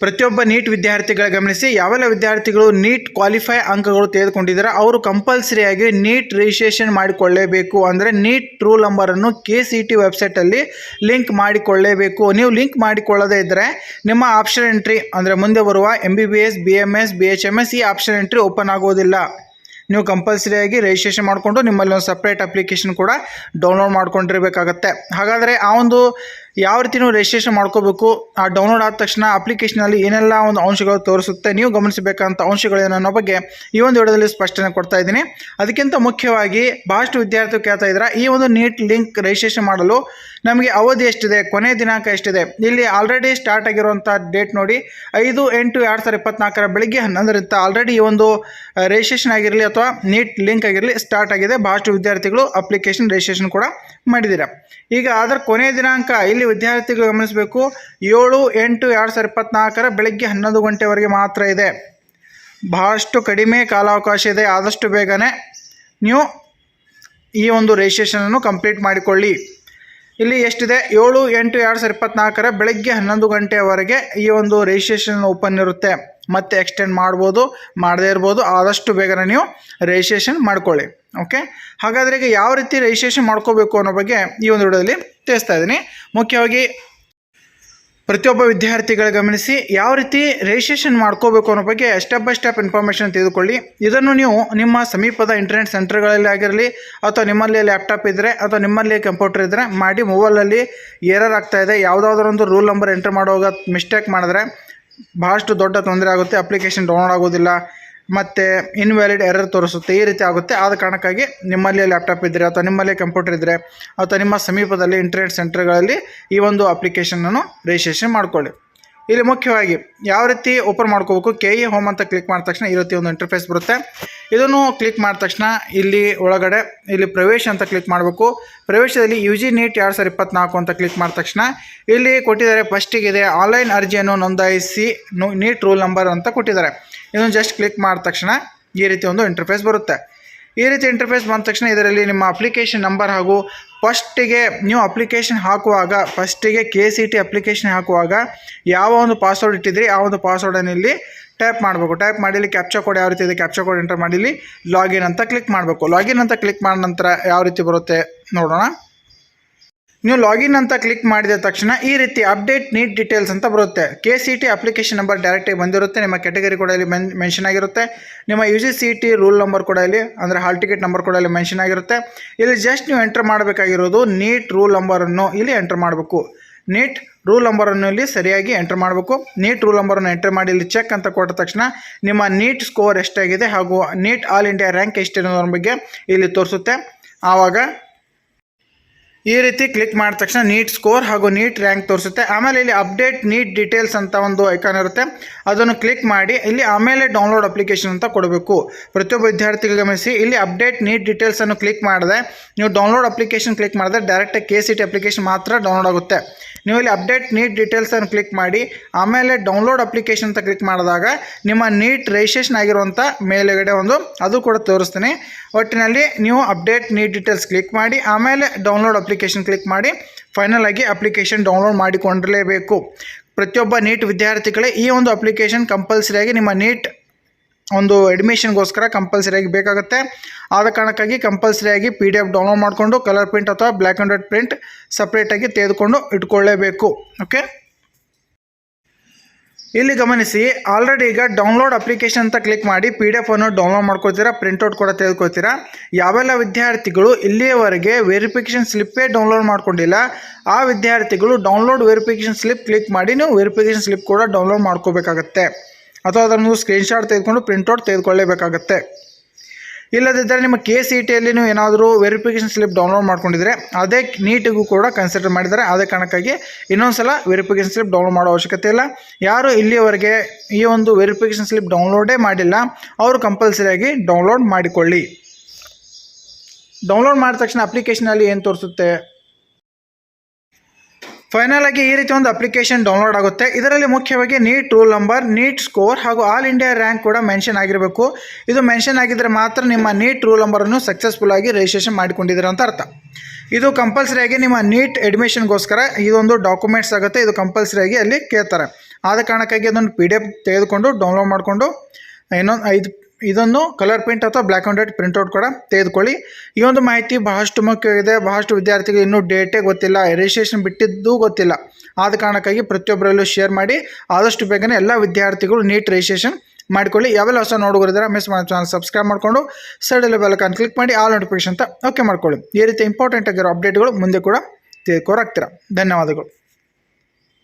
ಪ್ರತಿಯೊಬ್ಬ ನೀಟ್ ವಿದ್ಯಾರ್ಥಿಗಳ ಗಮನಿಸಿ ಯಾವೆಲ್ಲ ವಿದ್ಯಾರ್ಥಿಗಳು ನೀಟ್ ಕ್ವಾಲಿಫೈ ಅಂಕಗಳು ತೆಗೆದುಕೊಂಡಿದ್ದಾರೆ ಅವರು ಕಂಪಲ್ಸರಿಯಾಗಿ ನೀಟ್ ರಿಜಿಸ್ಟ್ರೇಷನ್ ಮಾಡಿಕೊಳ್ಳೇಬೇಕು ಅಂದರೆ ನೀಟ್ ರೂಲ್ ನಂಬರನ್ನು ಕೆ ಸಿ ಟಿ ವೆಬ್ಸೈಟಲ್ಲಿ ಲಿಂಕ್ ಮಾಡಿಕೊಳ್ಳೇಬೇಕು. ನೀವು ಲಿಂಕ್ ಮಾಡಿಕೊಳ್ಳದೇ ಇದ್ದರೆ ನಿಮ್ಮ ಆಪ್ಷನ್ ಎಂಟ್ರಿ ಅಂದರೆ ಮುಂದೆ ಬರುವ M B B S B M S B H M S ಈ ಆಪ್ಷನ್ ಎಂಟ್ರಿ ಓಪನ್ ಆಗೋದಿಲ್ಲ. ನೀವು ಕಂಪಲ್ಸರಿಯಾಗಿ ರಿಜಿಸ್ಟ್ರೇಷನ್ ಮಾಡಿಕೊಂಡು ನಿಮ್ಮಲ್ಲಿ ಒಂದು ಸಪ್ರೇಟ್ ಅಪ್ಲಿಕೇಶನ್ ಕೂಡ ಡೌನ್ಲೋಡ್ ಮಾಡ್ಕೊಂಡಿರಬೇಕಾಗತ್ತೆ. ಹಾಗಾದರೆ ಆ ಒಂದು ಯಾವ ರೀತಿ ನೀವು ರಿಜಿಸ್ಟ್ರೇಷನ್ ಮಾಡ್ಕೋಬೇಕು. ಆ ಡೌನ್ಲೋಡ್ ಆದ ತಕ್ಷಣ ಅಪ್ಲಿಕೇಶನಲ್ಲಿ ಏನೆಲ್ಲ ಒಂದು ಅಂಶಗಳು ತೋರಿಸುತ್ತೆ ನೀವು ಗಮನಿಸಬೇಕಂತ ಅಂಶಗಳೇನು ಬಗ್ಗೆ ಈ ಒಂದು ವಿಡಿಯೋದಲ್ಲಿ ಸ್ಪಷ್ಟನೆ ಕೊಡ್ತಾ ಇದ್ದೀನಿ. ಅದಕ್ಕಿಂತ ಮುಖ್ಯವಾಗಿ ಭಾಳಷ್ಟು ವಿದ್ಯಾರ್ಥಿಗಳು ಕೇಳ್ತಾ ಇದ್ದಾರೆ, ಈ ಒಂದು ನೀಟ್ ಲಿಂಕ್ ರಿಜಿಸ್ಟ್ರೇಷನ್ ಮಾಡಲು ನಮಗೆ ಅವಧಿ ಎಷ್ಟಿದೆ, ಕೊನೆ ದಿನಾಂಕ ಎಷ್ಟಿದೆ, ಇಲ್ಲಿ ಆಲ್ರೆಡಿ ಸ್ಟಾರ್ಟ್ ಆಗಿರುವಂಥ ಡೇಟ್ ನೋಡಿ, ಐದು, ಎಂಟು, ಎರಡು ಸಾವಿರದ ಇಪ್ಪತ್ನಾಲ್ಕರ ಬೆಳಿಗ್ಗೆ ಹನ್ನೊಂದರಿಂದ ಆಲ್ರೆಡಿ ಈ ಒಂದು ರಿಜಿಸ್ಟ್ರೇಷನ್ ಆಗಿರಲಿ ಅಥವಾ ನೀಟ್ ಲಿಂಕ್ ಆಗಿರಲಿ ಸ್ಟಾರ್ಟ್ ಆಗಿದೆ. ಬಹಳಷ್ಟು ವಿದ್ಯಾರ್ಥಿಗಳು ಅಪ್ಲಿಕೇಶನ್ ರಿಜಿಸ್ಟ್ರೇಷನ್ ಕೂಡ ಮಾಡಿದ್ದೀರಾ ಈಗ ಅದರ ಕೊನೆಯ ದಿನಾಂಕ ಇಲ್ಲಿ ವಿದ್ಯಾರ್ಥಿಗಳು ಗಮನಿಸಬೇಕು. ಏಳು, ಎಂಟು, ಎರಡು ಸಾವಿರದ ಇಪ್ಪತ್ನಾಲ್ಕರ ಬೆಳಗ್ಗೆ ಹನ್ನೊಂದು ಗಂಟೆವರೆಗೆ ಮಾತ್ರ ಇದೆ. ಬಹಳಷ್ಟು ಕಡಿಮೆ ಕಾಲಾವಕಾಶ ಇದೆ. ಆದಷ್ಟು ಬೇಗನೆ ನೀವು ಈ ಒಂದು ರಿಜಿಸ್ಟ್ರೇಷನನ್ನು ಕಂಪ್ಲೀಟ್ ಮಾಡಿಕೊಳ್ಳಿ. ಇಲ್ಲಿ ಎಷ್ಟಿದೆ? ಏಳು, ಎಂಟು, ಎರಡು ಸಾವಿರದ ಇಪ್ಪತ್ನಾಲ್ಕರ ಬೆಳಗ್ಗೆ ಹನ್ನೊಂದು ಗಂಟೆಯವರೆಗೆ ಈ ಒಂದು ರಿಜಿಸ್ಟ್ರೇಷನ್ ಓಪನ್ ಇರುತ್ತೆ. ಮತ್ತೆ ಎಕ್ಸ್ಟೆಂಡ್ ಮಾಡ್ಬೋದು, ಮಾಡದೇ ಇರ್ಬೋದು. ಆದಷ್ಟು ಬೇಗನೆ ನೀವು ರಿಜಿಸ್ಟ್ರೇಷನ್ ಮಾಡ್ಕೊಳ್ಳಿ. ಓಕೆ ಹಾಗಾದರೆ ಈಗ ಯಾವ ರೀತಿ ರಿಜಿಸ್ಟ್ರೇಷನ್ ಮಾಡ್ಕೋಬೇಕು ಅನ್ನೋ ಬಗ್ಗೆ ಈ ಒಂದು ವಿಡಿಯೋದಲ್ಲಿ ತಿಳಿಸ್ತಾ ಇದ್ದೀನಿ. ಮುಖ್ಯವಾಗಿ ಪ್ರತಿಯೊಬ್ಬ ವಿದ್ಯಾರ್ಥಿಗಳ ಗಮನಿಸಿ ಯಾವ ರೀತಿ ರಿಜಿಸ್ಟ್ರೇಷನ್ ಮಾಡ್ಕೋಬೇಕು ಅನ್ನೋ ಬಗ್ಗೆ ಸ್ಟೆಪ್ ಬೈ ಸ್ಟೆಪ್ ಇನ್ಫಾರ್ಮೇಷನ್ ತೆಗೆದುಕೊಳ್ಳಿ ಇದನ್ನು ನೀವು ನಿಮ್ಮ ಸಮೀಪದ ಇಂಟರ್ನೆಟ್ ಸೆಂಟರ್ಗಳಲ್ಲಿ ಆಗಿರಲಿ ಅಥವಾ ನಿಮ್ಮಲ್ಲಿ ಲ್ಯಾಪ್ಟಾಪ್ ಇದ್ದರೆ ಅಥವಾ ನಿಮ್ಮಲ್ಲಿ ಕಂಪ್ಯೂಟರ್ ಇದ್ದರೆ ಮಾಡಿ ಮೊಬೈಲಲ್ಲಿ ಏರರ್ ಆಗ್ತಾ ಇದೆ. ಯಾವುದಾದ್ರೂ ಒಂದು ರೂಲ್ ನಂಬರ್ ಎಂಟರ್ ಮಾಡುವಾಗ ಮಿಸ್ಟೇಕ್ ಮಾಡಿದ್ರೆ ಭಾಳಷ್ಟು ದೊಡ್ಡ ತೊಂದರೆ ಆಗುತ್ತೆ. ಅಪ್ಲಿಕೇಶನ್ ಡೌನ್ಲೋಡ್ ಆಗೋದಿಲ್ಲ. ಮತ್ತು ಇನ್ವ್ಯಾಲಿಡ್ ಎರರ್ ತೋರಿಸುತ್ತೆ. ಈ ರೀತಿ ಆಗುತ್ತೆ. ಆದ ಕಾರಣಕ್ಕಾಗಿ ನಿಮ್ಮಲ್ಲಿ ಲ್ಯಾಪ್ಟಾಪ್ ಇದ್ದರೆ ಅಥವಾ ನಿಮ್ಮಲ್ಲಿ ಕಂಪ್ಯೂಟರ್ ಇದ್ದರೆ ಅಥವಾ ನಿಮ್ಮ ಸಮೀಪದಲ್ಲಿ ಇಂಟರ್ನೆಟ್ ಸೆಂಟರ್ಗಳಲ್ಲಿ ಈ ಒಂದು ಅಪ್ಲಿಕೇಶನನ್ನು ರಿಜಿಸ್ಟ್ರೇಷನ್ ಮಾಡ್ಕೊಳ್ಳಿ. ಇಲ್ಲಿ ಮುಖ್ಯವಾಗಿ ಯಾವ ರೀತಿ ಓಪನ್ ಮಾಡ್ಕೋಬೇಕು ಕೆ ಇ ಹೋಮ್ ಅಂತ ಕ್ಲಿಕ್ ಮಾಡಿದ ತಕ್ಷಣ ಈ ರೀತಿ ಒಂದು ಇಂಟರ್ಫೇಸ್ ಬರುತ್ತೆ. ಇದನ್ನು ಕ್ಲಿಕ್ ಮಾಡಿದ ತಕ್ಷಣ ಇಲ್ಲಿ ಒಳಗಡೆ ಇಲ್ಲಿ ಪ್ರವೇಶ ಅಂತ ಕ್ಲಿಕ್ ಮಾಡಬೇಕು. ಪ್ರವೇಶದಲ್ಲಿ ಯು ಜಿ ನೀಟ್ ಎರಡು ಸಾವಿರದ ಇಪ್ಪತ್ನಾಲ್ಕು ಅಂತ ಕ್ಲಿಕ್ ಮಾಡಿದ ತಕ್ಷಣ ಇಲ್ಲಿ ಕೊಟ್ಟಿದ್ದಾರೆ ಫಸ್ಟಿಗಿದೆ ಆನ್ಲೈನ್ ಅರ್ಜಿಯನ್ನು ನೋಂದಾಯಿಸಿ ನೀಟ್ ರೂಲ್ ನಂಬರ್ ಅಂತ ಕೊಟ್ಟಿದ್ದಾರೆ. ಇದನ್ನು ಜಸ್ಟ್ ಕ್ಲಿಕ್ ಮಾಡಿದ ತಕ್ಷಣ ಈ ರೀತಿ ಒಂದು ಇಂಟರ್ಫೇಸ್ ಬರುತ್ತೆ. ಈ ರೀತಿ ಇಂಟರ್ಫೇಸ್ ಬಂದ ತಕ್ಷಣ ಇದರಲ್ಲಿ ನಿಮ್ಮ ಅಪ್ಲಿಕೇಶನ್ ನಂಬರ್ ಹಾಗೂ ಫಸ್ಟಿಗೆ ನೀವು ಅಪ್ಲಿಕೇಶನ್ ಹಾಕುವಾಗ, ಫಸ್ಟಿಗೆ ಕೆ ಸಿ ಟಿ ಅಪ್ಲಿಕೇಶನ್ ಹಾಕುವಾಗ ಯಾವ ಒಂದು ಪಾಸ್ವರ್ಡ್ ಇಟ್ಟಿದ್ರಿ, ಆ ಒಂದು ಪಾಸ್ವರ್ಡನ್ನು ಇಲ್ಲಿ ಟೈಪ್ ಮಾಡಬೇಕು. ಟೈಪ್ ಇಲ್ಲಿ ಕ್ಯಾಪ್ಚಾ ಕೋಡ್ ಯಾವ ರೀತಿ ಇದೆ ಕ್ಯಾಪ್ಚರ್ ಕೋಡ್ ಎಂಟರ್ ಮಾಡಿ ಇಲ್ಲಿ ಲಾಗಿನ್ ಅಂತ ಕ್ಲಿಕ್ ಮಾಡಬೇಕು. ಲಾಗಿನ್ ಅಂತ ಕ್ಲಿಕ್ ಮಾಡಿದ ನಂತರ ಯಾವ ರೀತಿ ಬರುತ್ತೆ ನೋಡೋಣ. ನೀವು ಲಾಗಿನ್ ಅಂತ ಕ್ಲಿಕ್ ಮಾಡಿದ ತಕ್ಷಣ ಈ ರೀತಿ ಅಪ್ಡೇಟ್ ನೀಟ್ ಡೀಟೇಲ್ಸ್ ಅಂತ ಬರುತ್ತೆ. K C T application number ಡೈರೆಕ್ಟಾಗಿ ಬಂದಿರುತ್ತೆ, ನಿಮ್ಮ ಕ್ಯಾಟಗರಿ ಕೂಡ ಇಲ್ಲಿ ಮೆನ್ ಮೆನ್ಷನ್ ಆಗಿರುತ್ತೆ. ನಿಮ್ಮ U G C T roll number ಕೂಡ ಇಲ್ಲಿ, ಅಂದರೆ ಹಾಲ್ ಟಿಕೆಟ್ ನಂಬರ್ ಕೂಡ ಇಲ್ಲಿ ಮೆನ್ಷನ್ ಆಗಿರುತ್ತೆ. ಇಲ್ಲಿ ಜಸ್ಟ್ ನೀವು ಎಂಟರ್ ಮಾಡಬೇಕಾಗಿರೋದು ನೀಟ್ ರೂಲ್ ನಂಬರನ್ನು ಇಲ್ಲಿ ಎಂಟರ್ ಮಾಡಬೇಕು. ನೀಟ್ ರೂಲ್ ನಂಬರನ್ನು ಇಲ್ಲಿ ಸರಿಯಾಗಿ ಎಂಟರ್ ಮಾಡಬೇಕು. ನೀಟ್ ರೂಲ್ ನಂಬರನ್ನು ಎಂಟರ್ ಮಾಡಿ, ಇಲ್ಲಿ ಚೆಕ್ ಅಂತ ಕೊಟ್ಟ ತಕ್ಷಣ ನಿಮ್ಮ ನೀಟ್ ಸ್ಕೋರ್ ಎಷ್ಟಾಗಿದೆ ಹಾಗೂ ನೀಟ್ ಆಲ್ ಇಂಡಿಯಾ ರ್ಯಾಂಕ್ ಎಷ್ಟಿರೋದ್ರ ಬಗ್ಗೆ ಇಲ್ಲಿ ತೋರಿಸುತ್ತೆ. ಆವಾಗ ಈ ರೀತಿ ಕ್ಲಿಕ್ ಮಾಡಿದ ತಕ್ಷಣ ನೀಟ್ ಸ್ಕೋರ್ ಹಾಗೂ ನೀಟ್ ರ್ಯಾಂಕ್ ತೋರಿಸುತ್ತೆ. ಆಮೇಲೆ ಇಲ್ಲಿ ಅಪ್ಡೇಟ್ ನೀಟ್ ಡೀಟೇಲ್ಸ್ ಅಂತ ಒಂದು ಐಕಾನ್ ಇರುತ್ತೆ. ಅದನ್ನು ಕ್ಲಿಕ್ ಮಾಡಿ, ಇಲ್ಲಿ ಆಮೇಲೆ ಡೌನ್ಲೋಡ್ ಅಪ್ಲಿಕೇಶನ್ ಅಂತ ಕೊಡಬೇಕು. ಪ್ರತಿಯೊಬ್ಬ ವಿದ್ಯಾರ್ಥಿಗಳು ಗಮನಿಸಿ, ಇಲ್ಲಿ ಅಪ್ಡೇಟ್ ನೀಟ್ ಡೀಟೇಲ್ಸನ್ನು ಕ್ಲಿಕ್ ಮಾಡಿದೆ ನೀವು ಡೌನ್ಲೋಡ್ ಅಪ್ಲಿಕೇಶನ್ ಕ್ಲಿಕ್ ಮಾಡಿದ್ರೆ ಡೈರೆಕ್ಟಾಗಿ ಕೆ ಸಿ ಟಿ ಅಪ್ಲಿಕೇಶನ್ ಮಾತ್ರ ಡೌನ್ಲೋಡ್ ಆಗುತ್ತೆ. ನೀವು ಇಲ್ಲಿ ಅಪ್ಡೇಟ್ ನೀಟ್ ಡೀಟೇಲ್ಸನ್ನು ಕ್ಲಿಕ್ ಮಾಡಿ, ಆಮೇಲೆ ಡೌನ್ಲೋಡ್ ಅಪ್ಲಿಕೇಶನ್ ಅಂತ ಕ್ಲಿಕ್ ಮಾಡಿದಾಗ ನಿಮ್ಮ ನೀಟ್ ರಿಜಿಸ್ಟ್ರೇಷನ್ ಆಗಿರುವಂಥ ಮೇಲುಗಡೆ ಒಂದು ಅದು ಕೂಡ ತೋರಿಸ್ತೀನಿ. ಒಟ್ಟಿನಲ್ಲಿ ನೀವು ಅಪ್ಡೇಟ್ ನೀಟ್ ಡೀಟೇಲ್ಸ್ ಕ್ಲಿಕ್ ಮಾಡಿ, ಆಮೇಲೆ ಡೌನ್ಲೋಡ್ ಅಪ್ಲಿಕೇಶನ್ ಕ್ಲಿಕ್ ಮಾಡಿ ಫೈನಲ್ ಆಗಿ ಅಪ್ಲಿಕೇಶನ್ ಡೌನ್ಲೋಡ್ ಮಾಡಿಕೊಂಡಿರಲೇಬೇಕು. ಪ್ರತಿಯೊಬ್ಬ ನೀಟ್ ವಿದ್ಯಾರ್ಥಿಗಳೇ ಈ ಒಂದು ಅಪ್ಲಿಕೇಶನ್ ಕಂಪಲ್ಸರಿಯಾಗಿ ನಿಮ್ಮ ನೀಟ್ ಒಂದು ಅಡ್ಮಿಷನ್ಗೋಸ್ಕರ ಕಂಪಲ್ಸರಿಯಾಗಿ ಬೇಕಾಗುತ್ತೆ. ಆದ ಕಾರಣಕ್ಕಾಗಿ ಕಂಪಲ್ಸರಿಯಾಗಿ ಪಿ ಡಿ ಎಫ್ ಡೌನ್ಲೋಡ್ ಮಾಡಿಕೊಂಡು ಕಲರ್ ಪ್ರಿಂಟ್ ಅಥವಾ ಬ್ಲ್ಯಾಕ್ ಆ್ಯಂಡ್ ವೈಟ್ ಪ್ರಿಂಟ್ ಸಪ್ರೇಟಾಗಿ ತೆಗೆದುಕೊಂಡು ಇಟ್ಕೊಳ್ಳೇಬೇಕು. ಓಕೆ ಇಲ್ಲಿ ಗಮನಿಸಿ ಆಲ್ರೆಡಿ ಈಗ ಡೌನ್ಲೋಡ್ ಅಪ್ಲಿಕೇಶನ್ ಅಂತ ಕ್ಲಿಕ್ ಮಾಡಿ ಪಿ ಡಿ ಎಫ್ ಅನ್ನು ಡೌನ್ಲೋಡ್ ಮಾಡ್ಕೊಳ್ತೀರಾ ಪ್ರಿಂಟೌಟ್ ಕೂಡ ತೆಗೆದುಕೊಳ್ತೀರಾ, ಯಾವೆಲ್ಲ ವಿದ್ಯಾರ್ಥಿಗಳು ಇಲ್ಲಿಯವರೆಗೆ ವೆರಿಫಿಕೇಷನ್ ಸ್ಲಿಪ್ಪೇ ಡೌನ್ಲೋಡ್ ಮಾಡ್ಕೊಂಡಿಲ್ಲ, ಆ ವಿದ್ಯಾರ್ಥಿಗಳು ಡೌನ್ಲೋಡ್ ವೆರಿಫಿಕೇಶನ್ ಸ್ಲಿಪ್ ಕ್ಲಿಕ್ ಮಾಡಿ, ನೀವು ವೆರಿಫಿಕೇಷನ್ ಸ್ಲಿಪ್ ಕೂಡ ಡೌನ್ಲೋಡ್ ಮಾಡ್ಕೋಬೇಕಾಗತ್ತೆ. ಅಥವಾ ಅದನ್ನು ಸ್ಕ್ರೀನ್ಶಾಟ್ ತೆಗೆದುಕೊಂಡು ಪ್ರಿಂಟೌಟ್ ತೆಗೆದುಕೊಳ್ಳೇಬೇಕಾಗತ್ತೆ. ಇಲ್ಲದಿದ್ದರೆ ನಿಮ್ಮ ಕೆ ಸಿ ಟಿಯಲ್ಲಿ ನೀವು ಏನಾದರೂ ವೆರಿಫಿಕೇಷನ್ ಸ್ಲಿಪ್ ಡೌನ್ಲೋಡ್ ಮಾಡ್ಕೊಂಡಿದ್ರೆ ಅದೇ ನೀಟಿಗೂ ಕೂಡ ಕನ್ಸಿಡರ್ ಮಾಡಿದ್ದಾರೆ ಅದೇ ಕಾರಣಕ್ಕಾಗಿ ಇನ್ನೊಂದು ಸಲ ವೆರಿಫಿಕೇಷನ್ ಸ್ಲಿಪ್ ಡೌನ್ಲೋಡ್ ಮಾಡೋ ಅವಶ್ಯಕತೆ ಇಲ್ಲ. ಯಾರು ಇಲ್ಲಿಯವರೆಗೆ ಈ ಒಂದು ವೆರಿಫಿಕೇಷನ್ ಸ್ಲಿಪ್ ಡೌನ್ಲೋಡೇ ಮಾಡಿಲ್ಲ, ಅವರು ಕಂಪಲ್ಸರಿಯಾಗಿ ಡೌನ್ಲೋಡ್ ಮಾಡಿಕೊಳ್ಳಿ. ಡೌನ್ಲೋಡ್ ಮಾಡಿದ ತಕ್ಷಣ ಅಪ್ಲಿಕೇಶನಲ್ಲಿ ಏನು ತೋರಿಸುತ್ತೆ? ಫೈನಲ್ ಆಗಿ ಈ ರೀತಿ ಒಂದು ಅಪ್ಲಿಕೇಶನ್ ಡೌನ್ಲೋಡ್ ಆಗುತ್ತೆ. ಇದರಲ್ಲಿ ಮುಖ್ಯವಾಗಿ NEET roll number NEET score ಹಾಗೂ ಆಲ್ ಇಂಡಿಯಾ ರ್ಯಾಂಕ್ ಕೂಡ ಮೆನ್ಷನ್ ಆಗಿರಬೇಕು. ಇದು ಮೆನ್ಷನ್ ಆಗಿದ್ದರೆ ಮಾತ್ರ ನಿಮ್ಮ ನೀಟ್ ರೂಲ್ ನಂಬರನ್ನು ಸಕ್ಸಸ್ಫುಲ್ ಆಗಿ ರಿಜಿಸ್ಟ್ರೇಷನ್ ಮಾಡಿಕೊಂಡಿದ್ದೀರ ಅಂತ ಅರ್ಥ. ಇದು ಕಂಪಲ್ಸರಿಯಾಗಿ ನಿಮ್ಮ ನೀಟ್ ಅಡ್ಮಿಷನ್ಗೋಸ್ಕರ ಇದೊಂದು ಡಾಕ್ಯುಮೆಂಟ್ಸ್ ಆಗುತ್ತೆ. ಇದು ಕಂಪಲ್ಸರಿಯಾಗಿ ಅಲ್ಲಿ ಕೇಳ್ತಾರೆ. ಆದ ಕಾರಣಕ್ಕಾಗಿ ಅದನ್ನು ಪಿ ಡಿ ಎಫ್ ತೆಗೆದುಕೊಂಡು ಡೌನ್ಲೋಡ್ ಮಾಡಿಕೊಂಡು ಇನ್ನೊಂದು ಐದು ಇದನ್ನು ಕಲರ್ ಪ್ರಿಂಟ್ ಅಥವಾ ಬ್ಲ್ಯಾಕ್ ಆ್ಯಂಡ್ ವೈಟ್ ಪ್ರಿಂಟ್ಔಟ್ ಕೂಡ ತೆಗೆದುಕೊಳ್ಳಿ. ಈ ಒಂದು ಮಾಹಿತಿ ಬಹಳಷ್ಟು ಮುಖ್ಯವಾಗಿದೆ. ಬಹಳಷ್ಟು ವಿದ್ಯಾರ್ಥಿಗಳು ಇನ್ನೂ ಡೇಟೇ ಗೊತ್ತಿಲ್ಲ. ರಿಜಿಸ್ಟ್ರೇಷನ್ ಬಿಟ್ಟಿದ್ದೂ ಗೊತ್ತಿಲ್ಲ. ಆದ ಕಾರಣಕ್ಕಾಗಿ ಪ್ರತಿಯೊಬ್ಬರಲ್ಲೂ ಶೇರ್ ಮಾಡಿ, ಆದಷ್ಟು ಬೇಗನೆ ಎಲ್ಲ ವಿದ್ಯಾರ್ಥಿಗಳು ನೀಟ್ ರಿಜಿಸ್ಟ್ರೇಷನ್ ಮಾಡಿಕೊಳ್ಳಿ. ಯಾವೆಲ್ಲ ಹೊಸ ನೋಡುಗರಿದ್ದಾರೆ ಮಿಸ್ ಮಾಡಿ ಚಾನಲ್ ಸಬ್ಸ್ಕ್ರೈಬ್ ಮಾಡಿಕೊಂಡು ಸೈಡಲ್ಲಿ ಬೆಲಕನ್ನು ಕ್ಲಿಕ್ ಮಾಡಿ ಆಲ್ ನೋಟಿಫಿಕೇಶನ್ ಅಂತ ಓಕೆ ಮಾಡ್ಕೊಳ್ಳಿ. ಈ ರೀತಿ ಇಂಪಾರ್ಟೆಂಟ್ ಆಗಿರೋ ಅಪ್ಡೇಟ್ಗಳು ಮುಂದೆ ಕೂಡ ತಿಳ್ಕೊರಾಗ್ತೀರ ಧನ್ಯವಾದಗಳು.